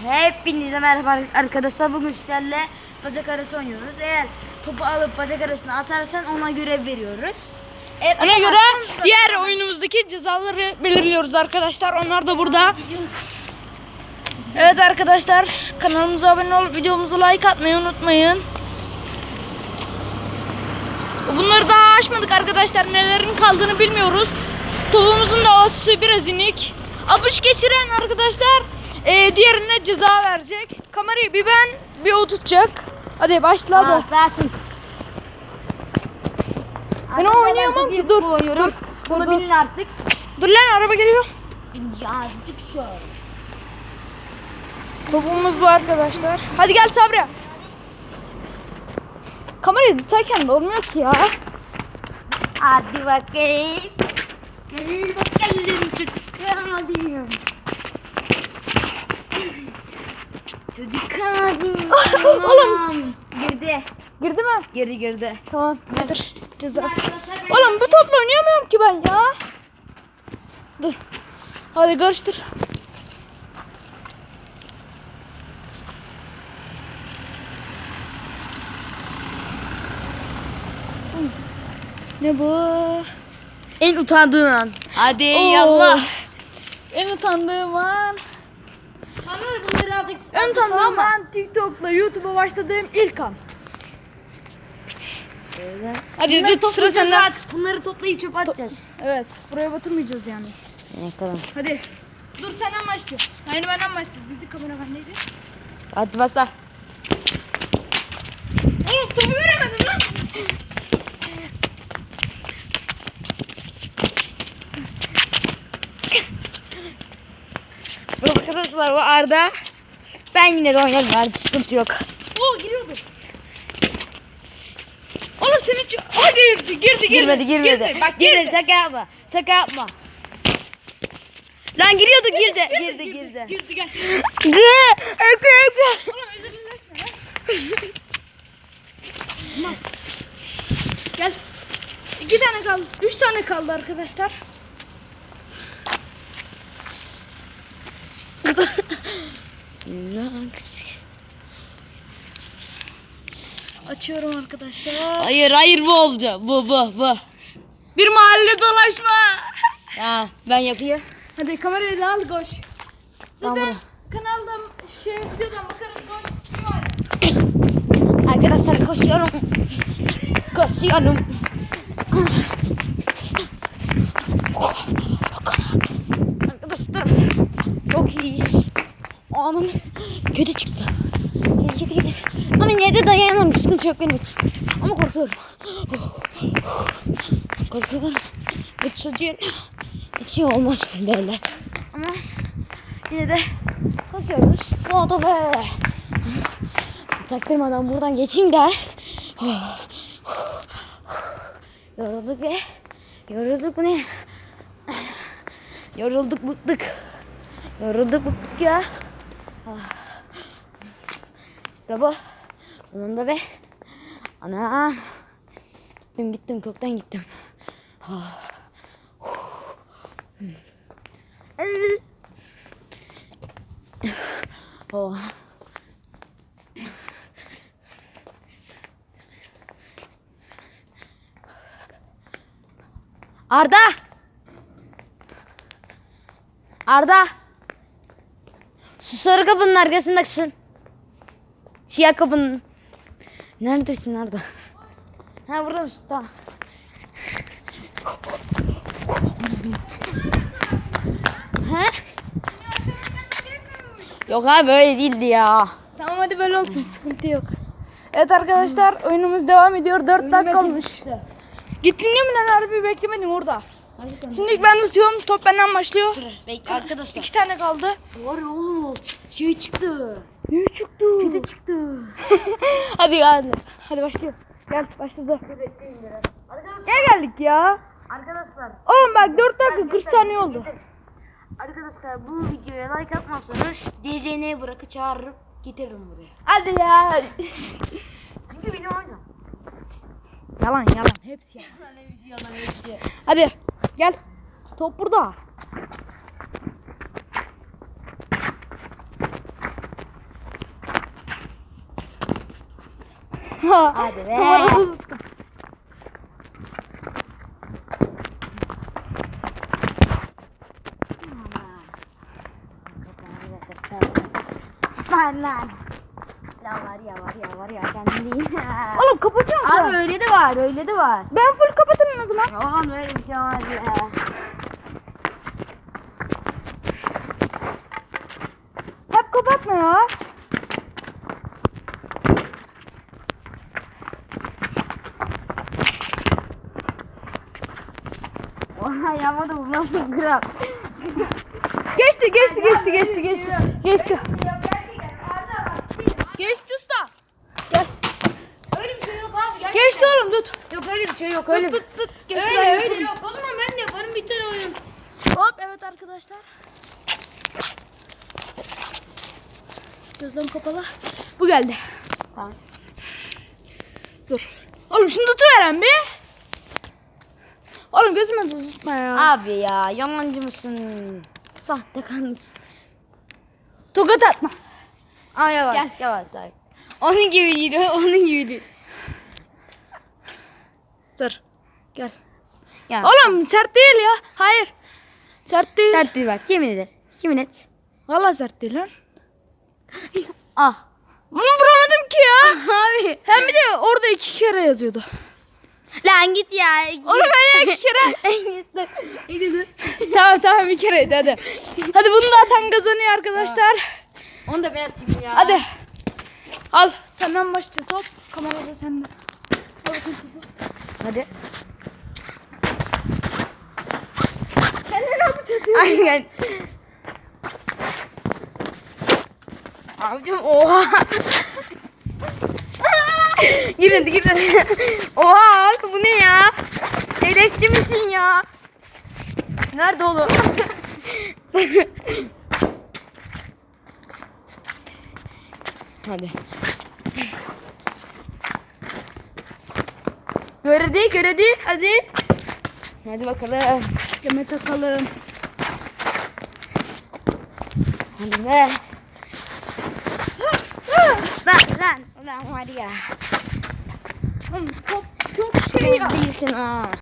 Hepinize merhaba arkadaşlar. Bugün sizlerle bacak arası oynuyoruz. Eğer topu alıp bacak arasına atarsan ona görev veriyoruz. Eğer Ona göre diğer oyunumuzdaki cezaları belirliyoruz arkadaşlar. Onlar da burada. Evet arkadaşlar kanalımıza abone olup videomuza like atmayı unutmayın. Bunları daha açmadık arkadaşlar. Nelerin kaldığını bilmiyoruz. Tavuğumuzun da havası biraz inik. Apış geçiren arkadaşlar e, diğerine ceza verecek. Kamerayı bir ben bir o tutacak. Hadi başla hadi. Başlasın. Ben Arkadaşlar, oynayamam çok ki. Dur, futbol oynuyorum. dur, Bunu dur, dur. bilin artık. Dur lan araba geliyor. Ya çık şu. Topumuz bu arkadaşlar. Hadi gel Sabri. Kamerayı tutarken de olmuyor ki ya. Hadi bakayım. Gel bakalım çocuklar hadi. Çocuk hadi. Oğlum. Girdi. Mi? Girdi girdi. Tamam. Nedir? Ceza. Oğlum bu topla oynayamıyorum ki ben ya. Dur. Hadi karıştır. Ne bu? En utandığın an. Hadi Oo. yallah. En utandığım an. Bunları artık En utandığım an TikTok'la YouTube'a başladığım ilk an. Hadi Bunları dur sıra toplayacağız sende. artık. Bunları toplayıp çöpe atacağız. Evet. Buraya batırmayacağız yani. Ne kadar? Hadi. Dur senden başlıyor. Hayır benden başlıyor. Zildi kamera bendeydi. Hadi başla. Oğlum topu göremedim lan. Bu arkadaşlar bu Arda. Ben yine de oynarım artık sıkıntı yok. Oo giriyordu. Senin için... Aa girdi, girdi, girdi. Girmedi girmedi. Girdi. Bak girmedi girdi. şaka yapma. Şaka yapma. Lan giriyordu girdi. Girdi girdi. Girdi gel. Gı. Ökü ökü. Oğlum özelleşme lan. Gel. İki tane kaldı. Üç tane kaldı arkadaşlar. Açıyorum arkadaşlar. Hayır hayır bu oldu. Bu bu bu. Bir mahalle dolaşma. Ha, ben yapayım. Hadi kamerayı al koş. Zaten kanalda şey videodan bakarız koş. Arkadaşlar koşuyorum. Koşuyorum. Arkadaşlar çok iyi iş. Anam kötü çıktı. De dayanırım. Sıkıntı yok benim için. Ama korkuyorum. Korkuyorum. Bu çocuğun hiç şey olmaz derler. Ama yine de koşuyoruz. Oldu be. Taktırmadan buradan geçeyim der. Yorulduk be. Yorulduk bu ne? Yorulduk bıktık. Yorulduk bıktık ya. Ah. İşte bu. Sonunda be. Ana. Gittim gittim kökten gittim. Ah. Oh. Arda! Arda! Şu sarı kapının arkasındasın. Siyah kapının. Neredesin Arda? Ha burada mısın? Tamam. Ha? Yok abi öyle değildi ya. Tamam hadi böyle olsun sıkıntı yok. Evet arkadaşlar oyunumuz devam ediyor. 4 dakika olmuş. Gittin değil mi lan harbi beklemedim orada. Şimdi ben tutuyorum top benden başlıyor. Bekle arkadaşlar. İki tane kaldı. Var ya oğlum şey çıktı. Ne çıktı? Pide çıktı. Hadi hadi. Hadi başlıyoruz. Gel başladı. Gel geldik ya. Arkadaşlar Oğlum bak 4 dakika 40 saniye oldu. Arkadaşlar bu videoya like atmazsanız DC'ni bırakıp çağırıp getiririm buraya. Hadi ya. Çünkü benim oyunum. Yalan yalan hepsi yalan. Hadi gel. Top burada. Hadi be. Kamerada tuttum. Lan lan. Lan var ya var ya var ya kendini. Oğlum kapatıyor musun? Abi öyle de var öyle de var. Ben full kapatırım o zaman. Oğlum öyle bir şey olmaz ya. Hep kapatma ya. Oha nasıl kral. Geçti geçti geçti geçti geçti. Geçti. Geçti usta. Gel. Öyle bir şey yok abi. Gerçekten. Geçti oğlum tut. Yok öyle bir şey yok öyle. Tut tut tut. Geçti Öyle öyle yapayım. yok. O zaman ben de yaparım biter oyun. Hop evet arkadaşlar. Gözlerim kapalı. Bu geldi. Tamam. Dur. Oğlum şunu tutuveren bir. Oğlum gözüme tutma ya. Abi ya yalancı mısın? Sahtekarlısın. Tokat atma. Aa yavaş Gel. yavaş abi. Onun gibi değil onun gibi değil. Dur. Gel. Ya. Oğlum sert değil ya. Hayır. Sert değil. Sert değil bak yemin eder. Yemin et. Vallahi sert değil lan. Ah. Bunu vuramadım ki ya. Abi. Hem bir de orada iki kere yazıyordu. Lan git ya. Oğlum ben ya iki kere. Tamam tamam bir kereydi hadi. Hadi bunu da atan kazanıyor arkadaşlar. Onu da ben atayım ya. Hadi. Al senden başlıyor top. Kamerada sende. Al. Hadi. Sen ne yapacaksın? Aynen. Abicim oha. Gir hadi gir hadi. Oha bu ne ya? Eğleşçi misin ya? Nerede oğlum? hadi. Göredi göredi hadi. Hadi bakalım. Deme takalım. Hadi be. Lan lan var ya. Oğlum top çok şey ya. Değilsin ha.